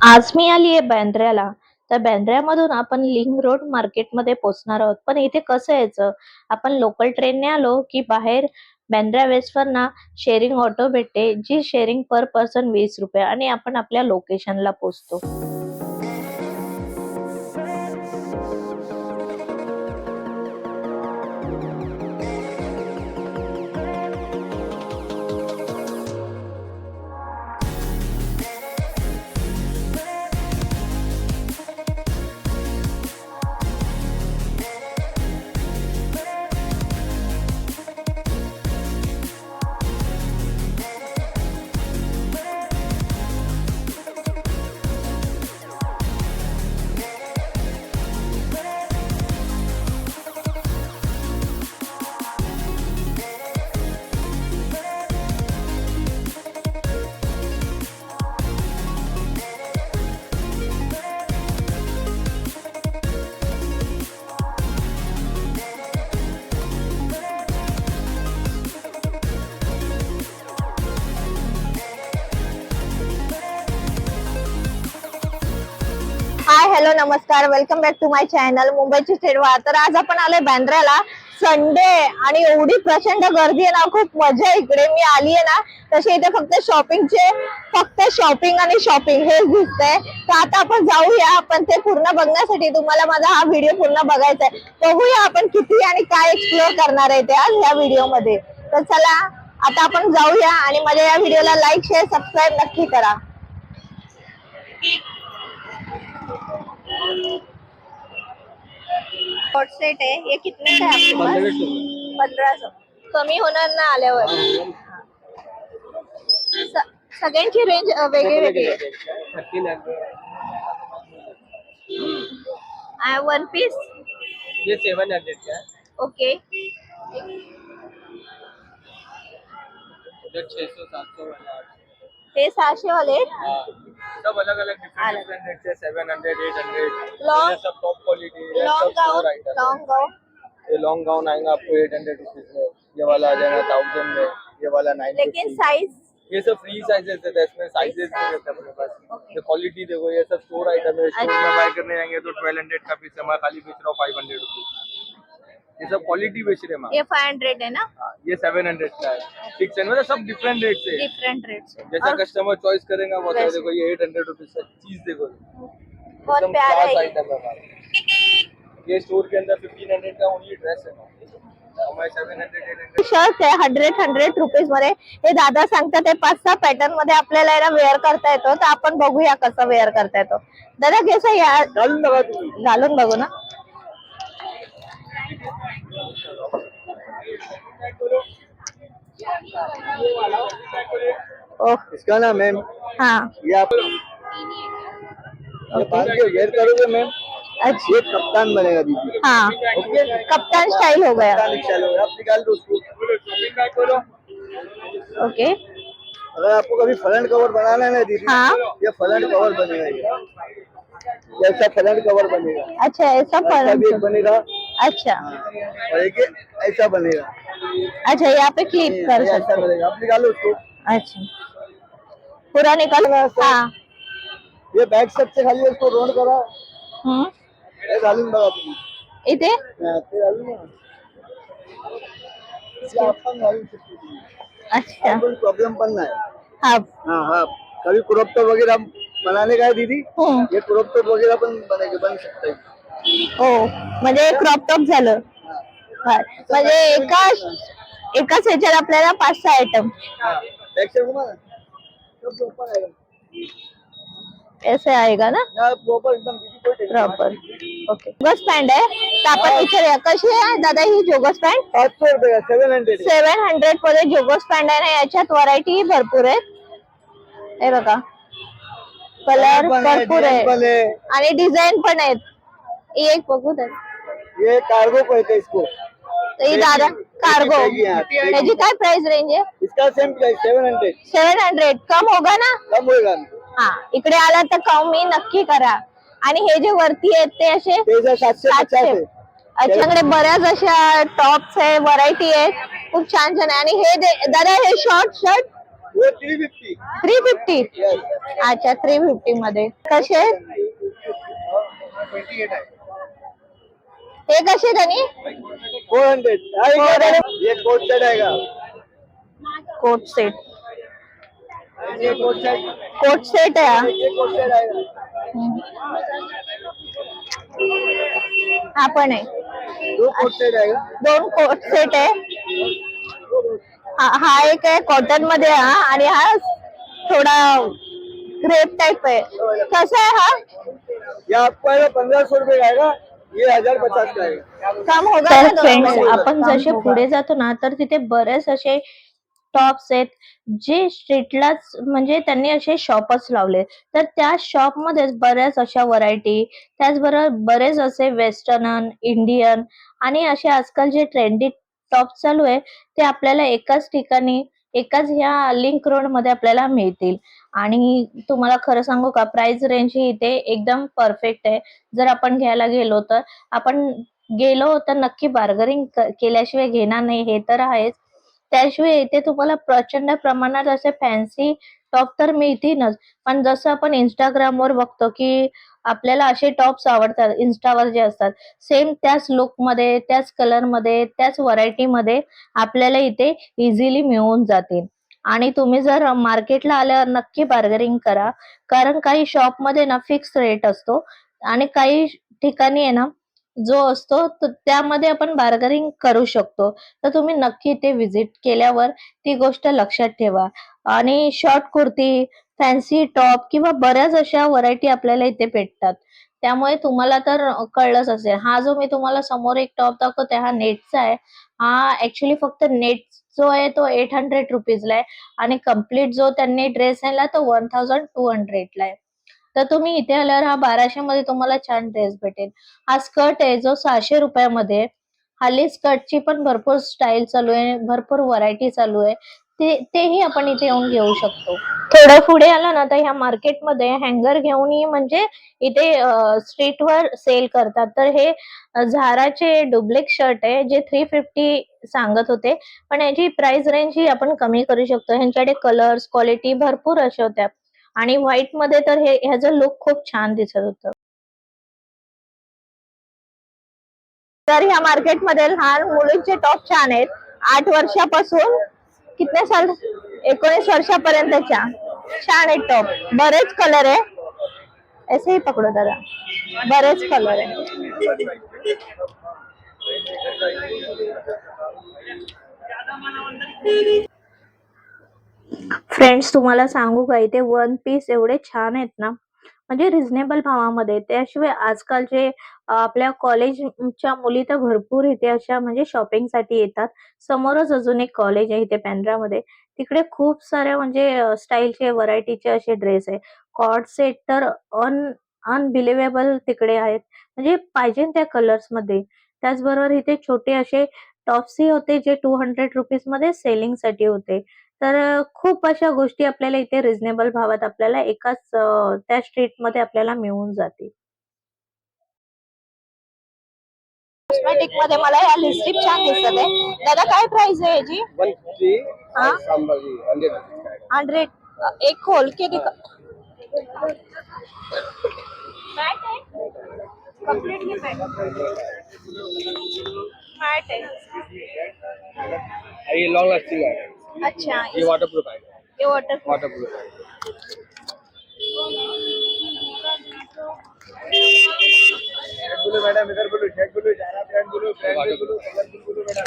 आज मी आली आहे बँड्र्याला तर बँड्र्यामधून आपण लिंग रोड मार्केटमध्ये पोहोचणार आहोत. पण इथे कसं यायचं? आपण लोकल ट्रेनने आलो की बाहेर बँड्रा वेस्टवरना शेअरिंग ऑटो भेटते जी शेअरिंग पर पर्सन वीस रुपये आणि आपण आपल्या लोकेशनला पोहोचतो नमस्कार welcome back to my channel मुंबईची स्टेडवा तर आज आपण आलोय बँड्राला संडे आणि एवढी प्रचंड गर्दी आहे ना खूप मजा आहे इकडे. मी आली आहे ना तशी इथे फक्त शॉपिंगचे फक्त शॉपिंग आणि शॉपिंग हेच दिसतंय. तर आता आपण जाऊया आपण ते पूर्ण बघण्यासाठी. तुम्हाला माझा हा व्हिडिओ पूर्ण बघायचा आहे. बघूया आपण किती आणि काय एक्सप्लोअर करणार आहे ते आज ह्या व्हिडिओमध्ये. तर चला आता आपण जाऊया आणि माझ्या या व्हिडिओला लाईक शेअर सबस्क्राईब नक्की करा. शॉर्ट सेट आहे. हे कितने का है आपके पास? पंधरा सौ कमी होणार ना आल्यावर? स- सगळ्यांची रेंज वेगळी वेगळी आहे. वन पीस ये सेवन हंड्रेड का है ओके उधर छह सौ सात सौ वाला. है। हे सहाशे वाले आहेत. हाँ. सब अलग अलग। अलग। Different different rate seven hundred eight hundred सब टॉप क्वालिटी लॉन्ग गाउन ये लॉन्ग गाउन आएगा आपको एट हंड्रेड रुपीज़ में ये वाला आ जाएगा थाउज़ेंड में ये वाला नाइन लेकिन साइज़ ये सब फ्री साइजेस है इसमें साइजेस नहीं रहता अपने पास। ये क्वालिटी देखो ये सब स्टोर आइटम है स्टोर अच्छा। में बाय करने जाएँगे तो ट्वेल्व हंड्रेड का पीस है मैं खाली बेच रहा हूँ फाइव हंड्रेड रुपीज़ ये सब क्वालिटी बेच रहे हैं ये फाइव हंड्रेड है ना? हाँ, ये सेवन हंड्रेड का है. सिक्स हंड्रेड मतलब सब डिफरेंट रेट से है। डिफरेंट रेट से जैसा कस्टमर चॉइस करेगा वो। देखो ये एट हंड्रेड रुपीज का चीज देखो. बहुत प्यारा class है ये। है स्टोर के अंदर फिफ्टीन हंड्रेड का ओनली ड्रेस है शर्ट आहे हंड्रेड हंड्रेड रुपीजमध्ये. हे दादा सांगतात ते पाच सहा पॅटर्नमध्ये आपल्याला याला वेअर करता येतो. तर आपण बघूया कसं वेअर करता येतो. दादा कसं या घालून बघू ना. ओ इसका नाम मैम। हाँ। ये आप वेयर करोगे मैम? अच्छा। ये कप्तान बनेगा दीदी हाँ। ओके? कप्तान स्टाइल हो गया। कप्तान स्टाइल होगा आप निकाल दो उसको। ओके। अगर आपको कभी फ्रंट कवर बनाना है ना दीदी हाँ। ये फ्रंट कवर बनेगा ये। ऐसा फ्रंट कवर बनेगा। अच्छा ऐसा पर बनेगा। अच्छा। और एक ऐसा बनेगा। अच्छा यहाँ पे क्लिप कर ये ऐसा सकते। बनेगा। आप निकालो उसको। अच्छा। पूरा निकाल हाँ ये बैक से खाली उसको रोड करा। हम्म हे घालून बघा तुम्ही इथे हा, ते घालून बघा. ते आपण घालू शकतो तुम्ही. अच्छा। कोई प्रॉब्लम पण नाही हाँ। हाँ हाँ। कभी क्रॉप टॉप वगैरह बनाने का है दीदी? हम्म ये क्रॉप टॉप वगैरह पण बनेगे बन सकता है। हो म्हणजे क्रॉप टॉप झालं. म्हणजे एका एकाच ह्याच्यात आपल्याला पाच सहा आयटम बैक साइड घुमा ना? प्रॉपर ऐसे आएगा ना ओके जोगस पॅन्ट आहे. तर आपण विचारूया कशी आहे? दादा ही जोगस पॅन्ट पाच सौ रुपये का? सेवन हंड्रेड सेवन हंड्रेडमध्ये जोगस पॅन्ट आहे ना याच्यात व्हरायटी भरपूर आहेत. हे बघा. कलर भरपूर आहे. आणि डिझाईन पण आहेत. ही एक बघू तर. ये कार्गो कहते हैं इसको. तर ही दादा कार्गो. त्याची काय प्राइस रेंज आहे? इसका same price seven hundred seven hundred कम होगा ना? कम होएगा हा इकडे आला तर कमी नक्की करा. आणि हे जे वरती आहेत ते असे ते सातशे याच्याकडे बऱ्याच अशा टॉप्स आहे व्हरायटी आहे. खूप छान छान आहे. आणि हे दे- दादा हे शॉर्ट शर्ट थ्री फिफ्टी अच्छा थ्री फिफ्टी मध्ये. कसे? हे कसे त्यांनी फोर हंड्रेड ये कोट सेट आएगा कोट सेट ये कोट सेट कोट सेट आहे हा. ये कोट सेट आएगा हा पण दो कोट सेट आएगा दोन कोट सेट आहे. हा हा एक आहे कॉटन मध्ये हा. आणि हा थोडा क्रेप टाइप आहे. कसा आहे हा? ये आपको पंद्रह सौ रुपये आएगा ये हजार पचास का काम होगा तर ना फ्रेंड्स दोनों में? आपण जसे. पुढे जातो ना तर तिथे बरेच असे टॉप्स आहेत जे स्ट्रीटलाच म्हणजे त्यांनी असे शॉपच लावले तर त्या शॉप मध्येच बऱ्याच अशा व्हरायटी त्याचबरोबर बरेच असे वेस्टर्न इंडियन आणि असे आजकाल जे ट्रेंडी टॉप चालू आहे ते आपल्याला एकाच ठिकाणी एकाच ह्या लिंक रोडमध्ये आपल्याला मिळतील. आणि तुम्हाला खरं सांगू का प्राइस रेंज ही इथे एकदम परफेक्ट आहे. जर आपण घ्यायला गेलो तर आपण गेलो तर नक्की बार्गरिंग केल्याशिवाय घेणार नाही हे तर आहेच. त्याशिवाय इथे तुम्हाला प्रचंड प्रमाणात असे फॅन्सी टॉप तर मिळतीलच पण जसं आपण इंस्टाग्रामवर बघतो की आपल्याला असे टॉप्स आवडतात इन्स्टावर जे असतात. सेम त्याच लुकमध्ये त्याच कलरमध्ये त्याच व्हरायटी मध्ये आपल्याला इथे इझिली मिळून जातील आणि तुम्ही जर मार्केटला आल्यावर नक्की बार्गरिंग करा. कारण काही शॉपमध्ये ना फिक्स रेट असतो. आणि काही ठिकाणी आहे ना जो असतो त्यामध्ये आपण बार्गरिंग करू शकतो. तर तुम्ही नक्की ते विजिट केल्यावर ती गोष्ट लक्षात ठेवा. आणि शॉर्ट कुर्ती फॅन्सी टॉप किंवा बऱ्याच अशा व्हरायटी आपल्याला इथे भेटतात. त्यामुळे तुम्हाला तर कळलंच असेल. हा जो मी तुम्हाला समोर एक टॉप दाखवते हा नेटचा आहे. हा ऍक्च्युली फक्त नेट जो आहे तो एट हंड्रेड रुपीजला आहे. आणि कंप्लीट जो त्यांनी ड्रेस आणला तो वन थाउजंड टू हंड्रेडला आहे. तर तुम्ही इथे आल्यावर हा बाराशे मध्ये तुम्हाला छान ड्रेस भेटेल. हा स्कर्ट आहे जो सहाशे रुपयामध्ये हल्ली स्कर्टची पण भरपूर स्टाईल चालू आहे भरपूर व्हरायटी चालू आहे. ते तेही आपण इथे येऊन घेऊ शकतो. थोडं पुढे आलं ना तर ह्या मार्केटमध्ये हँगर घेऊनही म्हणजे इथे स्ट्रीटवर सेल करतात. तर हे झाराचे डुब्लिक शर्ट आहे जे थ्री फिफ्टी सांगत होते. पण याची प्राइस रेंज ही आपण कमी करू शकतो. ह्यांच्याकडे कलर्स क्वालिटी भरपूर अशा होत्या. आणि व्हाईटमध्ये तर हे ह्याचं लुक खूप छान दिसत होतं. तर ह्या मार्केटमध्ये लहान मुलींचे टॉप छान आहेत. आठ वर्षापासून कितने साल? एकोणीस वर्षापर्यंतच्या. छान आहेत टॉप बरेच कलर आहे. ऐसे ही पकडो दादा. बरेच कलर आहे. फ्रेंड्स तुम्हाला सांगू का इथे वन पीस एवढे छान आहेत ना? म्हणजे रिझनेबल भावामध्ये. त्याशिवाय आजकालचे जे आपल्या कॉलेजच्या मुली तर भरपूर इथे अशा म्हणजे शॉपिंगसाठी येतात. समोरच अजून एक कॉलेज आहे इथे बँड्रामध्ये तिकडे खूप साऱ्या म्हणजे स्टाईलचे व्हरायटीचे असे ड्रेस आहे. कॉर्ड सेट तर अन अनबिलिव्हेबल तिकडे आहेत. म्हणजे पाहिजे त्या कलर्समध्ये. त्याचबरोबर इथे छोटे असे टॉप्सही होते जे टू हंड्रेड रुपीजमध्ये सेलिंगसाठी होते. तर खूप अशा गोष्टी आपल्याला इथे रिझनेबल भावात आपल्याला एकाच त्या स्ट्रीटमध्ये आपल्याला मिळून जातील. कॉस्मेटिक मध्ये मला ह्या लिपस्टिक छान दिसत आहे. दादा काय प्राइस आहे याची? वन हाँ? हंड्रेड एक खोल के दिखा मॅट आहे कम्प्लीटली मॅट मॅट ये लॉन्ग लास्टिंग आएगा अच्छा. ये वाटर प्रूफ आएगा ये वॉटर वाटर प्रूफ आएगा बोलो मैडम इधर बोलो शेड बोलो जारा ब्रांड बोलो ब्रांड बोलो कलरफुल बोलो मैडम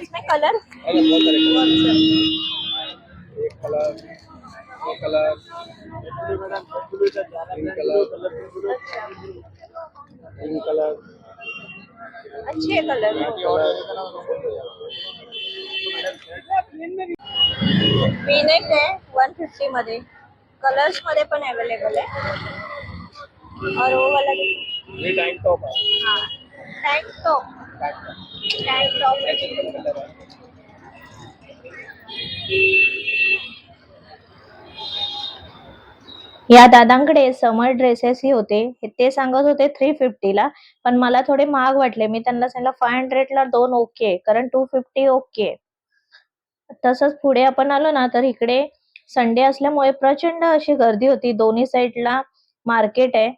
इसमें कलर कलर एक कलर दो कलर मैडम बोलो जारा ब्रांड बोलो बोलो ग्रीन कलर अच्छे है कलर आहे वन फिफ्टी मध्ये कलर्स मध्ये पण अवेलेबल आहे और वो वाला देखो ये टैंक टॉप हाँ tank top tank top colour है या दादांकडे समर ड्रेसेस ही होते. हे ते सांगत होते थ्री फिफ्टीला पण मला थोडे महाग वाटले. मी त्यांना सांगितलं फाय हंड्रेडला दोन ओके कारण टू फिफ्टी ओके तसंच पुढे आपण आलो ना तर इकडे संडे असल्यामुळे प्रचंड अशी गर्दी होती. दोन्ही साईडला मार्केट आहे.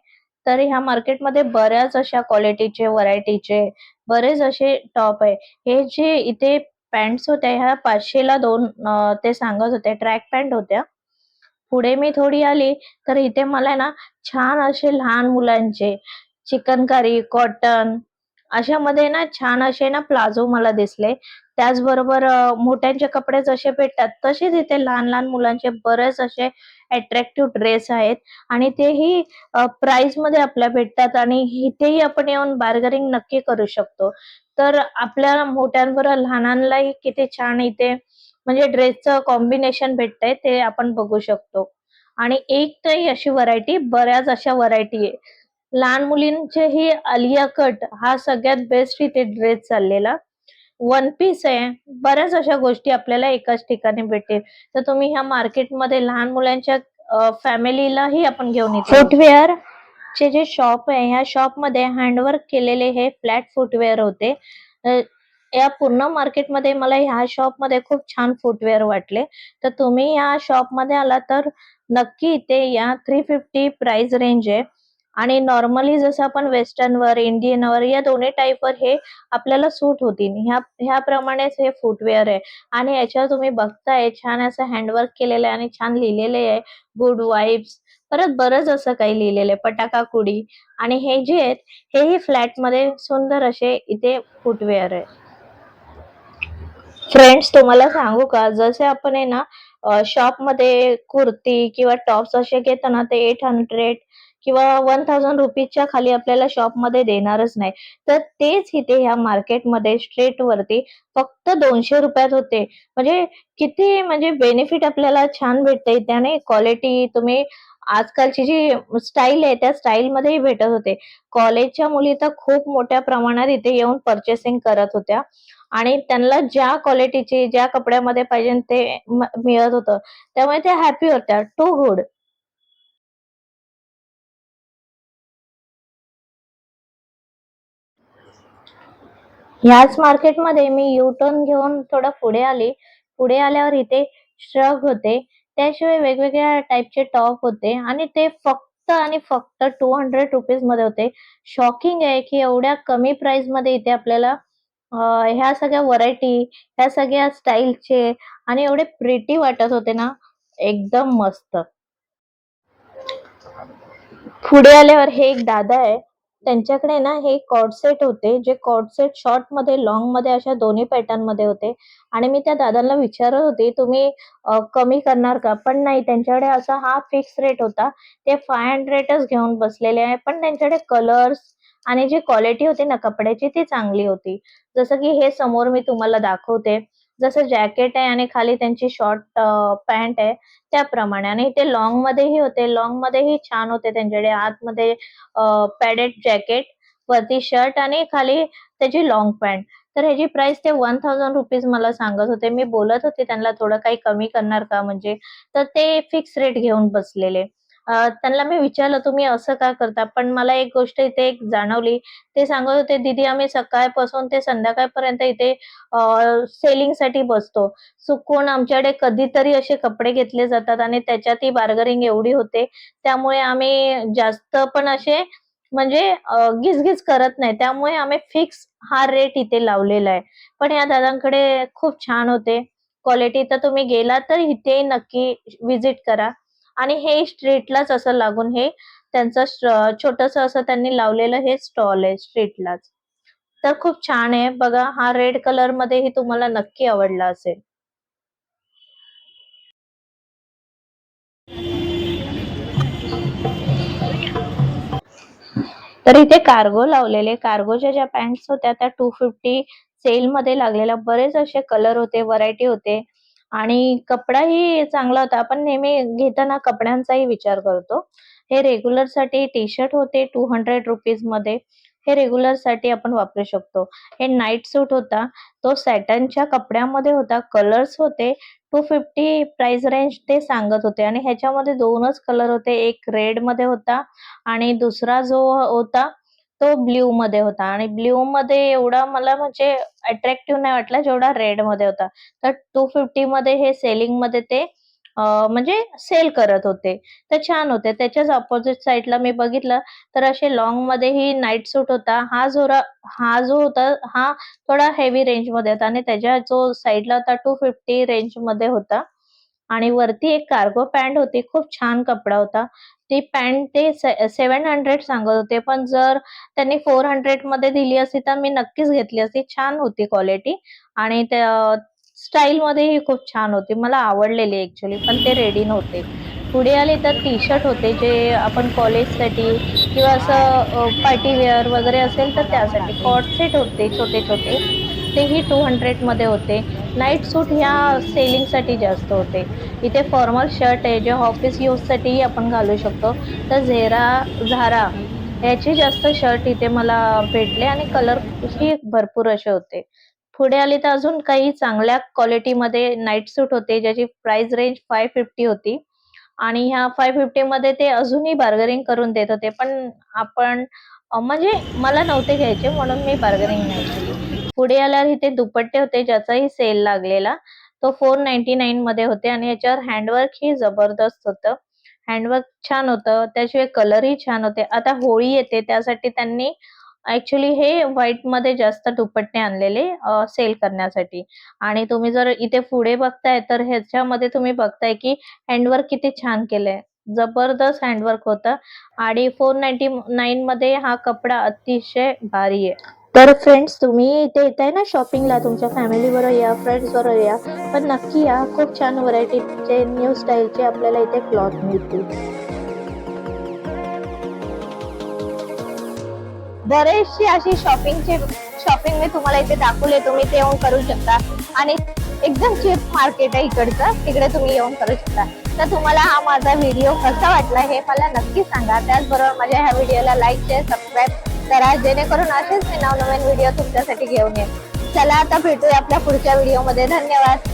तर ह्या मार्केटमध्ये बऱ्याच अशा क्वालिटीचे व्हरायटीचे बरेच असे टॉप आहे. हे जे इथे पॅन्ट्स होत्या ह्या पाचशेला दोन ते सांगत होते. ट्रॅक पॅन्ट होत्या. पुढे मी थोडी आली तर इथे मला ना छान असे लहान मुलांचे चिकनकारी कॉटन अशामध्ये ना छान असे ना प्लाझो मला दिसले. त्याचबरोबर मोठ्यांचे कपडे जसे भेटतात तसेच इथे लहान लहान मुलांचे बरेच असे अट्रॅक्टिव्ह ड्रेस आहेत. आणि तेही प्राइसमध्ये आपल्या भेटतात आणि इथेही आपण येऊन बार्गरिंग नक्की करू शकतो. तर आपल्या मोठ्यांवर लहानांनाही किती छान इथे म्हणजे ड्रेसचं कॉम्बिनेशन भेटतंय ते आपण बघू शकतो. आणि एक नाही अशी व्हरायटी बऱ्याच अशा व्हरायटी आहे. लहान मुलींचे ही आलिया कट हा सगळ्यात बेस्ट इथे ड्रेस चाललेला. वन पीस आहे. बऱ्याच अशा गोष्टी आपल्याला एकाच ठिकाणी भेटेल तर तुम्ही ह्या मार्केटमध्ये लहान मुलांच्या फॅमिलीलाही आपण घेऊन येतो. फुटवेअर चे जे शॉप आहे ह्या शॉपमध्ये हँडवर्क केलेले हे फ्लॅट फुटवेअर होते. या पूर्ण मार्केटमध्ये मला ह्या शॉपमध्ये खूप छान फुटवेअर वाटले. तर तुम्ही ह्या शॉपमध्ये आला तर नक्की इथे या थ्री फिफ्टी प्राइस रेंज आहे. आणि नॉर्मली जसं आपण वेस्टर्न वर या दोन्ही टाईपवर हे आपल्याला सूट होतील. ह्या ह्याप्रमाणेच हे फुटवेअर आहे. आणि याच्यावर तुम्ही बघताय छान असं हँडवर्क केलेलं आहे आणि छान लिहिलेले आहे. गुड वाईब्स परत बरंच असं काही लिहिलेलं आहे. पटाका कुडी. आणि हे जे आहेत हेही फ्लॅटमध्ये सुंदर असे इथे फुटवेअर आहे. फ्रेंड्स तुम्हाला सांगू का? जसे आपण आहे ना शॉपमध्ये कुर्ती किंवा टॉप्स असे घेतो ना ते एट हंड्रेड किंवा वन थाउजंड रुपीजच्या खाली आपल्याला शॉपमध्ये देणारच नाही. तर तेच इथे ह्या मार्केटमध्ये स्ट्रेट वरती फक्त दोनशे रुपयात होते. म्हणजे किती म्हणजे बेनिफिट आपल्याला छान भेटते त्याने क्वालिटी तुम्ही आजकालची जी स्टाईल आहे त्या स्टाईलमध्येही भेटत होते. कॉलेजच्या मुली तर खूप मोठ्या प्रमाणात इथे येऊन परचेसिंग करत होत्या. आणि त्यांना ज्या क्वालिटीची ज्या कपड्यामध्ये पाहिजे ते मिळत होतं. त्यामुळे त्या हॅपी होत्या. टू गुड ह्याच मार्केटमध्ये मी यू टर्न घेऊन थोडं पुढे आली. पुढे आल्यावर इथे श्रग होते. त्याशिवाय वेगवेगळ्या टाईपचे टॉप होते. आणि ते फक्त आणि फक्त टू हंड्रेड रुपीजमध्ये होते. शॉकिंग आहे की एवढ्या कमी प्राइसमध्ये इथे आपल्याला ह्या सगळ्या व्हरायटी ह्या सगळ्या स्टाईलचे आणि एवढे प्रिटी वाटत होते ना. एकदम मस्त. पुढे आल्यावर हे एक दादा आहे. त्यांच्याकडे ना हे कॉर्ड होते जे कॉर्ड शॉर्टमध्ये लॉंगमध्ये अशा दोन्ही पॅटर्नमध्ये होते. आणि मी त्या दादांना विचारत होते तुम्ही कमी करणार का? पण नाही त्यांच्याकडे असा हा फिक्स रेट होता. ते फाय हंड्रेडच घेऊन बसलेले आहे पण त्यांच्याकडे कलर्स आणि जी क्वालिटी होती ना कपड्याची ती चांगली होती. जसं की हे समोर मी तुम्हाला दाखवते. जसं जॅकेट आहे आणि खाली त्यांची शॉर्ट पॅन्ट आहे त्याप्रमाणे. आणि ते लॉंग मध्येही होते. लॉंग मध्येही छान होते त्यांच्याकडे. आतमध्ये पॅडेड जॅकेट वरती शर्ट आणि खाली त्याची लॉंग पॅन्ट तर ह्याची प्राइस ते वन थाउजंड रुपीज मला सांगत होते. मी बोलत होते त्यांना थोडं काही कमी करणार का? म्हणजे. तर ते फिक्स रेट घेऊन बसलेले. त्यांना मी विचारलं तुम्ही असं का करता? पण मला एक गोष्ट इथे एक जाणवली. ते सांगत होते दीदी आम्ही सकाळपासून ते संध्याकाळपर्यंत इथे सेलिंगसाठी बसतो. चुकून आमच्याकडे कधीतरी असे कपडे घेतले जातात आणि त्याच्यातही बार्गरिंग एवढी होते. त्यामुळे आम्ही जास्त पण असे म्हणजे गिजगिज करत नाही. त्यामुळे आम्ही फिक्स हा रेट इथे लावलेला आहे. पण या दादांकडे खूप छान होते. क्वालिटी तर तुम्ही गेला तर इथे नक्की विजिट करा. आणि हे स्ट्रीटलाच असं लागून हे त्यांचं छोटस असं त्यांनी लावलेलं हे स्टॉल आहे स्ट्रीटलाच. तर खूप छान आहे. बघा हा रेड कलर मध्येही तुम्हाला नक्की आवडला असेल. तर इथे कार्गो लावलेले. कार्गोच्या ज्या पॅन्ट्स होत्या त्या टू फिफ्टी सेल मध्ये लागलेल्या. बरेच असे कलर होते व्हरायटी होते. आणि कपडाही चांगला होता. आपण नेहमी घेताना कपड्यांचाही विचार करतो. हे रेग्युलरसाठी टी शर्ट होते टू हंड्रेड रुपीजमध्ये. हे रेग्युलरसाठी आपण वापरू शकतो. हे नाईट सूट होता. तो सॅटनच्या कपड्यामध्ये होता. कलर्स होते. टू फिफ्टी प्राइस रेंज ते सांगत होते. आणि ह्याच्यामध्ये दोनच कलर होते. एक रेडमध्ये होता आणि दुसरा जो होता तो ब्ल्यू मध्ये होता. आणि ब्ल्यू मध्ये एवढा मला म्हणजे अट्रॅक्टिव्ह नाही वाटला जेवढा रेडमध्ये होता. तर टू फिफ्टी मध्ये हे सेलिंगमध्ये ते म्हणजे सेल करत होते. तर छान होते. त्याच्याच ऑपोजिट साईडला मी बघितलं तर असे लॉंगमध्ये ही नाईट सूट होता. हा जो हा जो होता हा थोडा हेवी रेंजमध्ये होता. आणि त्याच्या जो साईडला होता टू फिफ्टी रेंजमध्ये होता. आणि वरती एक कार्गो पॅन्ट होती. खूप छान कपडा होता. ती पॅन्ट ते सेव्हन हंड्रेड सांगत होते. पण जर त्यांनी फोर हंड्रेडमध्ये दिली असती तर मी नक्कीच घेतली असती. छान होती क्वालिटी आणि स्टाईल स्टाईल मध्येही खूप छान होती. मला आवडलेली ऍक्च्युली पण ते रेडी नव्हते. पुढे आले तर टी शर्ट होते जे आपण कॉलेजसाठी किंवा असं पार्टी वेअर वगैरे असेल तर त्यासाठी कॉट सेट होते छोटे छोटे तेही टू हंड्रेडमध्ये होते. नाईट सूट ह्या सेलिंगसाठी जास्त होते. इथे फॉर्मल शर्ट आहे जे ऑफिस यूज आपण घालू शकतो. तर झेरा झारा ह्याचे जास्त शर्ट इथे मला भेटले आणि कलर ही भरपूर असे होते. पुढे आले तर अजून काही चांगल्या क्वालिटीमध्ये नाईट सूट होते ज्याची प्राइस रेंज फाय फिफ्टी होती. आणि ह्या फाय फिफ्टीमध्ये ते अजूनही बार्गरिंग करून देत होते. पण आपण म्हणजे मला नव्हते घ्यायचे म्हणून मी बार्गरिंग नाही केली. पुढे आल्यावर इथे दुपट्टे होते ज्याचाही सेल लागलेला. तो फोर नाईन्टी नाईन मध्ये होते आणि याच्यावर हँडवर्क ही जबरदस्त होतं. हँडवर्क छान होतं त्याशिवाय कलरही छान होते. आता होळी येते त्यासाठी त्यांनी ऍक्च्युली हे व्हाईटमध्ये जास्त दुपट्टे आणलेले सेल करण्यासाठी. आणि तुम्ही जर इथे पुढे बघताय तर ह्याच्यामध्ये तुम्ही बघताय की हँडवर्क किती छान केलंय. जबरदस्त हँडवर्क होतं. आणि फोर नाईन्टी नाईन मध्ये हा कपडा अतिशय भारी आहे. तर फ्रेंड्स तुम्ही इथे येताय ना शॉपिंगला तुमच्या फॅमिली बरोबर या फ्रेंड्स बरोबर या. पण नक्की या खूप छान व्हरायटीचे न्यू स्टाईलचे आपल्याला इथे क्लॉथ मिळतील. बरेचशी अशी शॉपिंगचे शॉपिंग मी तुम्हाला इथे दाखवले तुम्ही ते येऊन करू शकता. आणि एकदम चीप मार्केट आहे इकडचं तिकडे तुम्ही येऊन करू शकता. तर तुम्हाला हा माझा व्हिडिओ कसा वाटला हे मला नक्की सांगा. त्याचबरोबर माझ्या ह्या व्हिडिओला लाईक शेअर सबस्क्राईब करा जेणेकरून असेच मी नवनवीन व्हिडिओ तुमच्यासाठी घेऊन येईल चला आता भेटूया आपल्या पुढच्या व्हिडिओमध्ये धन्यवाद.